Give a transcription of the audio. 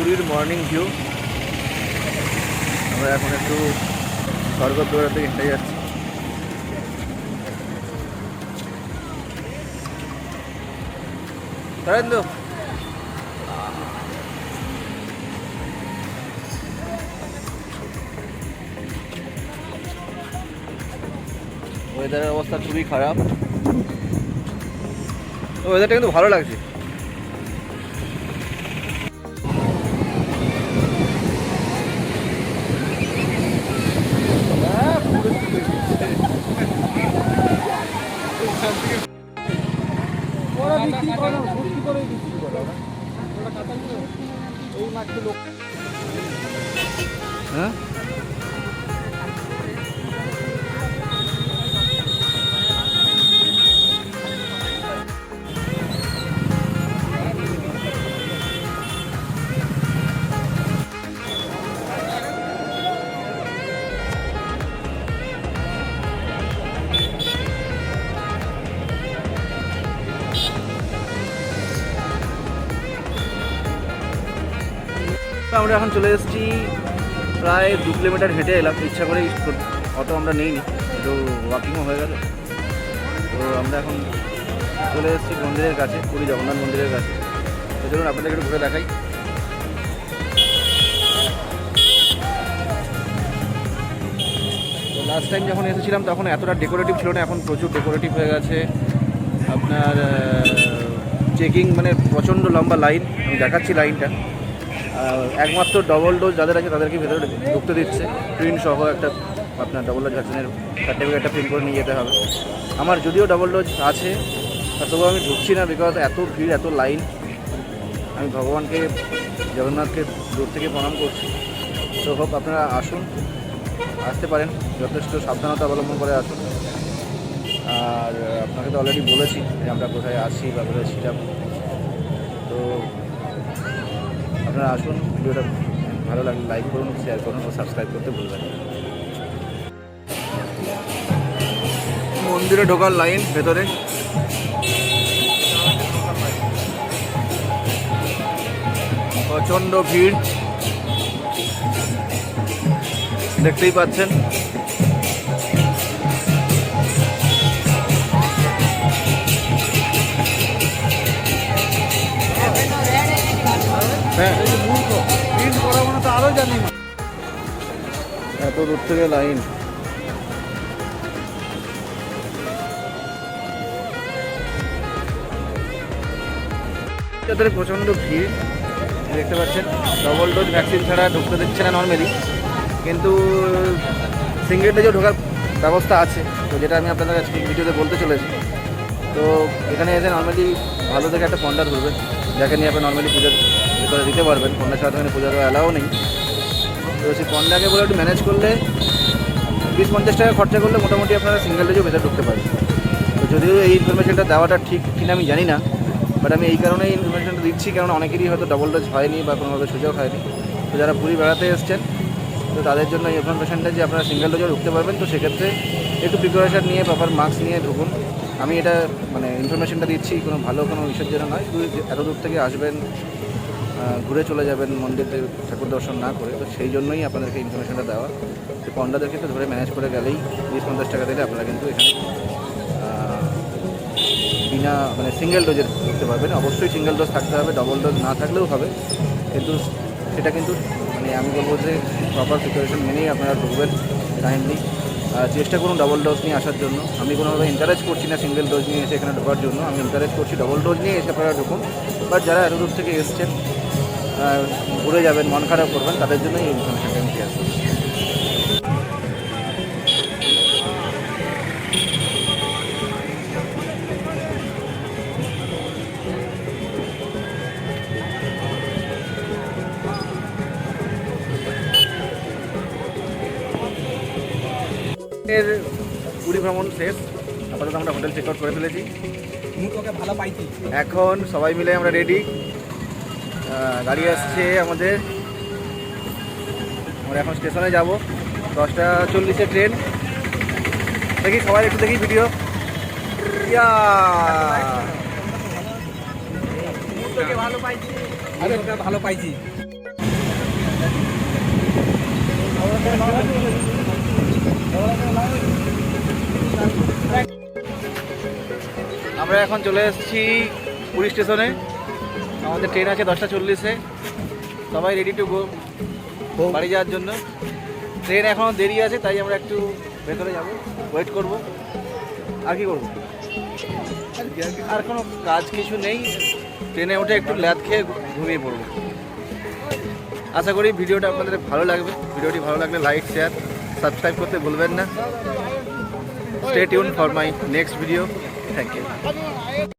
পুরীর morning view আমরা এখন একটু স্বর্গদ্বার থেকে হেঁটে যাচ্ছি। তো ওয়েদারের অবস্থা খুবই খারাপ। ওয়েদারটা কিন্তু ভালো লাগছে। এই লোক হ্যাঁ? আমরা এখন চলে এসেছি প্রায় দু কিলোমিটার হেঁটে এলাম। ইচ্ছা করে অটো আমরা নিইনি একটু ওয়াকিংও হয়ে গেল। তো আমরা এখন চলে এসেছি মন্দিরের কাছে, পুরী জগন্নাথ মন্দিরের কাছে। তো চলুন আপনাদের একটু ঘুরে দেখাই। লাস্ট টাইম যখন এসেছিলাম, তখন এতটা ডেকোরেটিভ ছিল না, এখন প্রচুর ডেকোরেটিভ হয়ে গেছে। আপনার চেকিং মানে প্রচণ্ড লম্বা লাইন আমি দেখাচ্ছি লাইনটা একমাত্র ডবল ডোজ যাদের আছে তাদেরকে ভেতরে ঢুকতে দিচ্ছে। প্রিন্ট সহ একটা আপনার ডবল ডোজ ভ্যাকসিনের সার্টিফিকেটটা প্রিন্ট করে নিয়ে যেতে হবে। আমার যদিও ডবল ডোজ আছে তবুও আমি ঢুকছি না বিকজ এত ভিড়, এত লাইন আমি ভগবানকে, জগন্নাথকে দূর থেকে প্রণাম করছি। তো হোক, আপনারা আসুন, আসতে পারেন। যথেষ্ট সাবধানতা অবলম্বন করে আসুন। আর আপনাকে তো অলরেডি বলেছি যে আমরা কোথায় আসি বা কোথায় ছিলাম তো আপনারা আসুন, ভিডিওটা ভালো লাগলে লাইক করুন শেয়ার করুন ও সাবস্ক্রাইব করতে ভুলবেন। মন্দিরে ঢোকার লাইন ভেতরে। প্রচণ্ড ভিড়। দেখতেই পাচ্ছেন। হ্যাঁ। মূর্খ প্রিন্ট করা মানে তো আরও জানি না এত দূর থেকে লাইন। যাদের প্রচণ্ড ভিড় দেখতে পাচ্ছেন ডবল ডোজ ভ্যাকসিন ছাড়া ঢুকতে দিচ্ছে না নর্মালি কিন্তু সিঙ্গেল ডোজও ঢোকার ব্যবস্থা আছে। তো যেটা আমি আপনাদের আজকে ভিডিওতে বলতে চলেছি। তো এখানে এসে নর্মালি ভালো থেকে একটা পন্ডা ধরবেন যাকে নিয়ে আপনি নর্মালি পুজোর ভিতরে দিতে পারবেন। তো এখানে পুজোর অ্যালাও নেই। তো সেই পন্ডাকে বলে একটু ম্যানেজ করলে বিশ পঞ্চাশ টাকা খরচা করলে মোটামুটি আপনারা সিঙ্গেল ডোজও ভেতরে ঢুকতে পারেন তো যদিও এই ইনফরমেশনটা দেওয়াটা ঠিক কিনা আমি জানি না বাট আমি এই কারণেই ইনফরমেশনটা দিচ্ছি কারণ অনেকেরই হয়তো ডবল ডোজ হয়নি বা কোনোভাবে সুযোগ হয়নি। তো যারা পুরী বেড়াতে এসছেন, তো তাদের জন্য এই ইনফরমেশনটা যে আপনারা সিঙ্গেল ডোজও ঢুকতে পারবেন, তো সেক্ষেত্রে একটু প্রিপারেশন নিয়ে প্রপার মাস্ক নিয়ে ঢুকুন। আমি এটা মানে ইনফরমেশনটা দিচ্ছি, কোনো ভালো কোনো ইস্যুর জন্য নয় এত দূর থেকে আসবেন ঘুরে চলে যাবেন মন্দিরে ঠাকুর দর্শন না করে, তো সেই জন্যই আপনাদেরকে ইনফরমেশনটা দেওয়া। তো পন্ডাদেরকে তো ধরে ম্যানেজ করে গেলেই বিশ পঞ্চাশ টাকা দিলে আপনারা কিন্তু এখানে বিনা মানে সিঙ্গেল ডোজের করতে পারবেন। অবশ্যই সিঙ্গেল ডোজ থাকতে হবে ডবল ডোজ না থাকলেও হবে। কিন্তু সেটা কিন্তু মানে আমি বলব যে প্রপার প্রিপারেশন মেনেই আপনারা ঢুকবেন কাইন্ডলি চেষ্টা করুন ডবল ডোজ নিয়ে আসার জন্য। আমি কোনোভাবে এনকারেজ করছি না সিঙ্গেল ডোজ নিয়ে এসে এখানে ঢোকার জন্য। আমি এনকারেজ করছি ডবল ডোজ নিয়ে এসে আপনারা ঢুকুন। বাট যারা এত দূর থেকে এসছেন ঘুরে যাবেন মন খারাপ করবেন তাদের জন্যই এই ইনফরমেশনটা আমি শেয়ার করছি। এর পুরী ভ্রমণ শেষ। আপাতত আমরা হোটেল চেক আউট করে ফেলেছি। মূর্খকে ভালো পাইছি। এখন সবাই মিলে আমরা রেডি গাড়ি আসছে আমাদের। আমরা এখন স্টেশনে যাব। দশটা চল্লিশে ট্রেন। দেখি সবাই একটু দেখি ভিডিও। ভালো পাইছি ভালো পাইছি। আমরা এখন চলে এসেছি পুরী স্টেশনে। আমাদের ট্রেন আছে দশটা চল্লিশে। সবাই রেডি টু গো বাড়ি যাওয়ার জন্য। ট্রেন এখনও দেরি আছে, তাই আমরা একটু ভেতরে যাব ওয়েট করব। আর কি করব? আর কোনো কাজ কিছু নেই। ট্রেনে উঠে একটু ল্যাদ খেয়ে ঘুমিয়ে পড়ব। আশা করি ভিডিওটা আপনাদের ভালো লাগবে। ভিডিওটি ভালো লাগলে লাইক শেয়ার সাবস্ক্রাইব করতে ভুলবেন না। Stay tune for my next video thank you